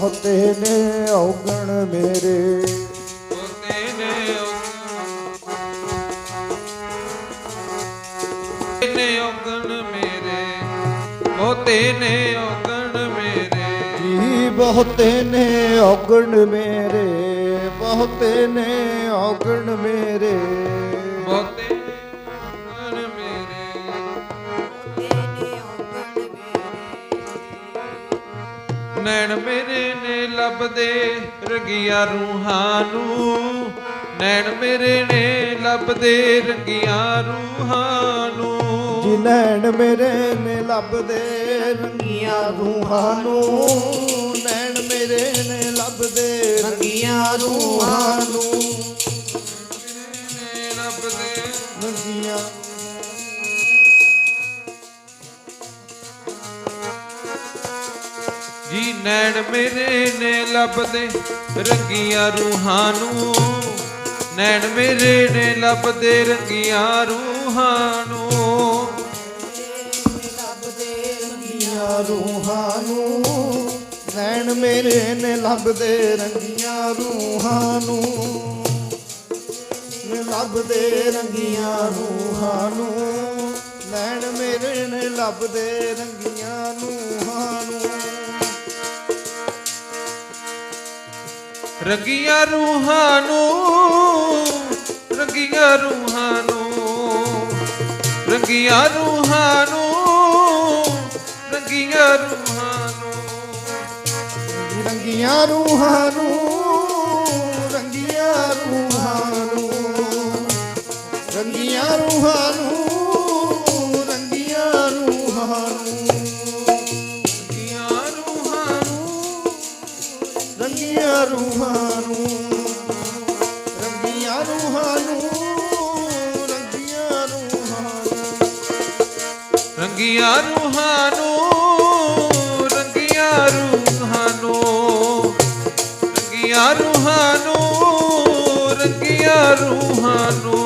ਬਹੁਤੇ ਨੇ ਔਗਣ ਮੇਰੇ। ਬਹੁਤੇ ਨੇ ਔਗਣ ਨੇ ਔਗਣ ਮੇਰੇ। ਬਹੁਤੇ ਨੇ ਔਗਣ ਮੇਰੇ। ਜੀ ਬਹੁਤੇ ਨੇ ਔਗਣ ਮੇਰੇ ਬਹੁਤੇ ਨੇ ਔਗਣ ਮੇਰੇ। ਬਹੁਤੇ ਨੈਣ ਮੇਰੇ ਨੇ ਲੱਭਦੇ ਰੰਗੀਆਂ ਰੂਹਾਂ ਨੂੰ। ਨੈਣ ਮੇਰੇ ਨੇ ਲੱਭਦੇ ਰੰਗੀਆਂ ਰੂਹਾਂ ਨੂੰ। ਜੀ ਨੈਣ ਮੇਰੇ ਨੇ ਲੱਭਦੇ ਰੰਗੀਆਂ ਰੂਹਾਂ ਨੂੰ। ਨੈਣ ਮੇਰੇ ਨੇ ਲੱਭਦੇ ਰੰਗੀਆਂ ਰੂਹਾਂ ਨੂੰ। ਨੇ ਲੱਭਦੇ ਰੰਗੀਆਂ ਜੀ ਨੈਣ ਮੇਰੇ ਨੇ ਲੱਭਦੇ, ਰੰਗੀਆਂ ਰੂਹਾਂ ਨੂੰ। ਨੈਣ ਮੇਰੇ ਨੇ ਲੱਭਦੇ, ਰੰਗੀਆਂ ਰੂਹਾਂ ਨੂੰ। ਲੱਭਦੇ ਰੰਗੀਆਂ ਰੂਹਾਂ ਨੂੰ ਨੈਣ ਮੇਰੇ ਨੇ ਲੱਭਦੇ, ਰੰਗੀਆਂ ਰੂਹਾਂ ਨੂੰ ਲੱਭਦੇ, ਰੰਗੀਆਂ ਰੂਹਾਂ ਨੂੰ। ਨੈਣ ਮੇਰੇ ਨੇ ਲੱਭਦੇ, ਰੰਗੀਆਂ ਰੂਹਾਂ ਨੂੰ। ਰੰਗੀਆਂ ਰੂਹਾਂ ਨੂੰ, ਰੰਗੀਆਂ ਰੂਹਾਂ ਨੂੰ, ਰੰਗੀਆਂ ਰੂਹਾਂ ਨੂੰ, ਰੰਗੀਆਂ ਰੂਹਾਂ ਨੂੰ। ਰੰਗੀਆਂ ਰੂਹਾਂ ਨੂੰ ਰੰਗੀਆਂ ਰੂਹਾਂ ਨੂੰ ਰੰਗੀਆਂ ਰੂਹਾਂ ਨੂੰ ਰੰਗੀਆਂ ਰੂਹਾਂ ਨੂੰ ਰੰਗੀਆਂ ਰੂਹਾਂ ਨੂੰ।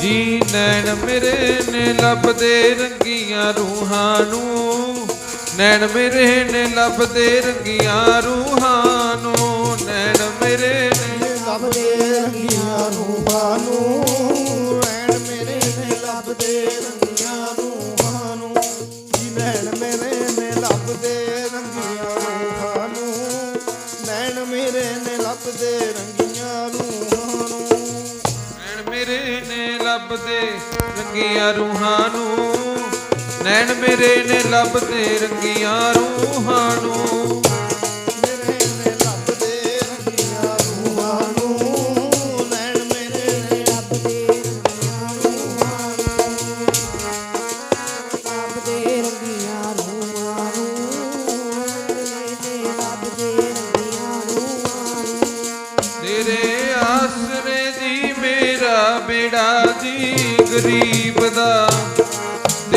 ਜੀ ਨੈਣ ਮੇਰੇ ਨੇ ਲੱਭਦੇ ਰੰਗੀਆਂ ਰੂਹਾਂ ਨੂੰ। ਨੈਣ ਮੇਰੇ ਨੇ ਲੱਭਦੇ ਰੰਗੀਆਂ ਰੂਹਾਂ ਨੂੰ, ਨੈਣ ਮੇਰੇ ਨੇ ਲੱਭਦੇ ਰੰਗੀਆਂ ਰੂਹਾਂ ਨੂੰ ਐਣ ਮੇਰੇ ਨੇ ਲੱਭਦੇ ਰੰਗੀਆਂ ਰੂਹਾਂ ਨੂੰ ਜੀ ਨੈਣ ਮੇਰੇ ਨੇ ਲੱਭਦੇ ਰੰਗੀਆਂ ਰੂਹਾਂ ਨੂੰ, ਨੈਣ ਮੇਰੇ ਨੇ ਲੱਭਦੇ ਰੰਗੀਆਂ ਰੂਹਾਂ ਨੂੰ। ਨੈਣ ਮੇਰੇ ਨੇ ਲੱਭਦੇ ਰੰਗੀਆਂ ਰੂਹਾਂ ਨੂੰ ਨੈਣ ਮੇਰੇ ਨੇ ਲੱਭਦੇ ਰੰਗੀਆਂ ਰੂਹਾਂ ਨੂੰ।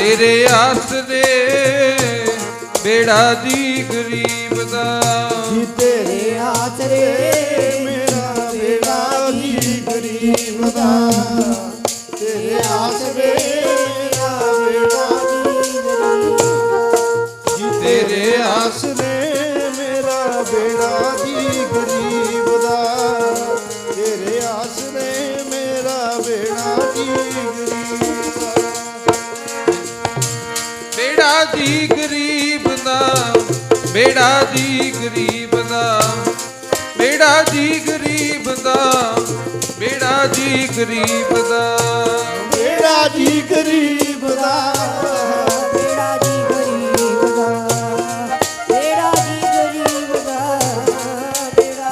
ਤੇਰੇ ਹੱਥ ਦੇ ਬੇੜਾ ਦੀ ਗਰੀਬ ਦਾ। ਜੀ ਤੇਰੇ ਹੱਥ ਰੇ ਮੇਰਾ ਬੇੜਾ ਦੀ ਗਰੀਬ ਦਾ। ਤੇਰੇ ਹੱਥ ਵੇ ਗਰੀਬ ਦਾ ਬੇੜਾ ਜੀ ਗਰੀਬ ਦਾ ਬੇੜਾ ਜੀ ਗਰੀਬ ਦਾ। ਜੀ ਗਰੀਬ ਦਾ ਬੇੜਾ ਜੀ ਗਰੀਬ ਦਾ ਬੇੜਾ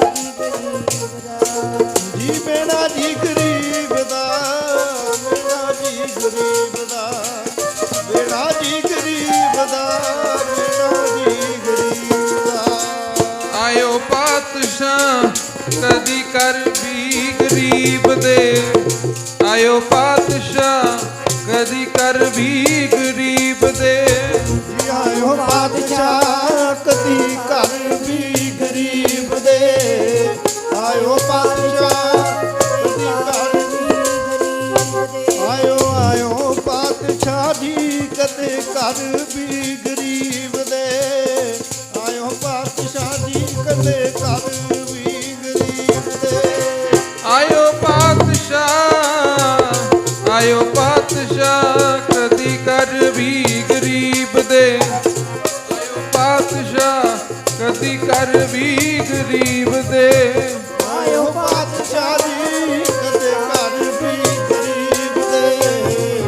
ਜੀ ਬੇੜਾ ਜੀ ਗਰੀਬ ਦੀ ਕਰ ਵੀ ਗਰੀਬ ਦੇ। ਆਇਓ ਪਾਤਸ਼ਾਹ, ਕਦੀ ਕਰ ਵੀ ਗਰੀਬ ਦੇ। ਆਇਓ ਪਾਤਸ਼ਾਹ, ਕਦੀ ਕਰ ਵੀ ਗਰੀਬ ਦੇ। ਆਇਓ ਪਾਤਸ਼ਾਹ ਆਇਓ ਆਇਓ ਪਾਤਸ਼ਾਹ ਦੀ ਕਦੇ ਕਰ ਵੀ ਗਰੀਬ ਪਾਤਸ਼ਾਹ ਕਦੀ ਕਰ ਵੀ ਗਰੀਬ ਦੇ। ਆਇਓ ਪਾਤਸ਼ਾਹ ਜੀ ਕਦੇ ਘਰ ਵੀ ਗਰੀਬ ਦੇ।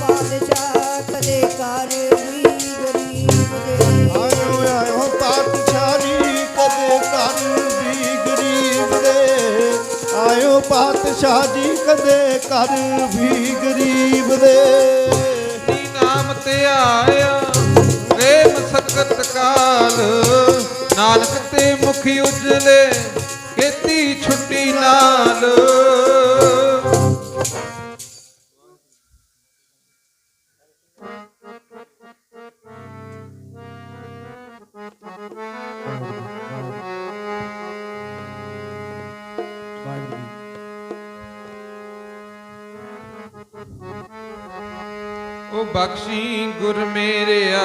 ਪਾਤਸ਼ਾਹ ਕਦੇ ਕਰ ਵੀ ਗਰੀਬ ਦੇ। ਆਇਓ ਆਇਓ ਪਾਤਸ਼ਾਹ ਜੀ ਕਦੇ ਘਰ ਵੀ ਗਰੀਬ ਦੇ। ਆਇਓ ਪਾਤਸ਼ਾਹ ਜੀ ਕਦੇ ਘਰ ਵੀ ਗਰੀਬ ਦੇ। ਨੀ ਨਾਮ ਤੇ ਆਇਆ ਰੇ ਮਸਕਤ ਕਾਲ। ਨਾਨਕ ਤੇ ਮੁਖ ਉਜਲੇ ਖੇਤੀ ਛੁੱਟੀ ਨਾਲ। ਉਹ ਬਖਸ਼ੀ ਗੁਰ ਮੇਰਿਆ।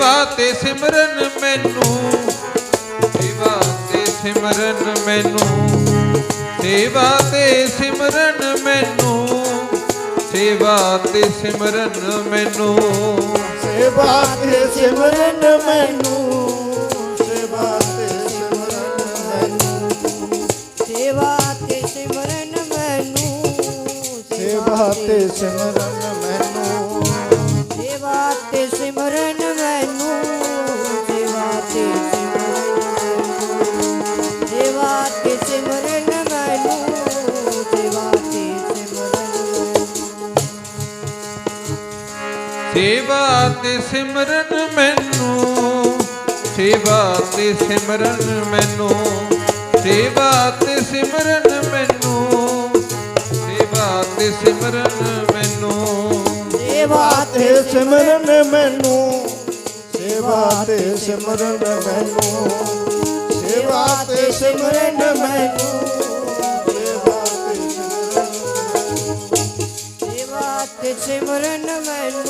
ਸੇਵਾ ਤੇ ਸਿਮਰਨ ਮੈਨੂੰ। ਸੇਵਾ ਤੇ ਸਿਮਰਨ ਮੈਨੂੰ। ਸੇਵਾ ਤੇ ਸਿਮਰਨ ਮੈਨੂੰ। ਸੇਵਾ ਤੇ ਸਿਮਰਨ ਮੈਨੂੰ। ਸੇਵਾ ਤੇ ਸਿਮਰਨ ਮੈਨੂੰ। ਸੇਵਾ ਤੇ ਸਿਮਰਨ ਮੈਨੂੰ। ਸੇਵਾ ਤੇ ਸਿਮਰਨ ਸਿਮਰਨ ਮੈਨੂੰ, ਸੇਵਾ ਤੇ ਸਿਮਰਨ ਮੈਨੂੰ, ਸੇਵਾ ਤੇ ਸਿਮਰਨ ਮੈਨੂੰ। ਸੇਵਾ ਤੇ ਸਿਮਰਨ ਮੈਨੂੰ, ਸੇਵਾ ਤੇ ਸਿਮਰਨ ਮੈਨੂੰ, ਸੇਵਾ ਤੇ ਸਿਮਰਨ ਮੈਨੂੰ, ਸੇਵਾ ਤੇ ਸਿਮਰਨ ਮੈਨੂੰ। ਸੇਵਾ ਤੇ ਸਿਮਰਨ ਮੈਨੂੰ।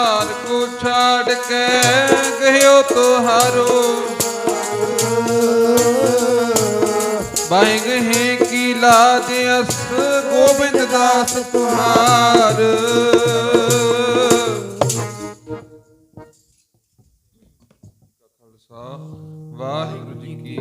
ਸਗਲ ਕੋ ਛਾੜ ਕੇ ਗਇਓ ਤੁਹਾਰੋ। ਬਾਈ ਗਏ ਕੀ ਲਾਜ ਅਸ ਗੋਬਿੰਦ ਦਾਸ ਤੁਹਾਰ। ਵਾਹਿਗੁਰੂ ਜੀ ਕੀ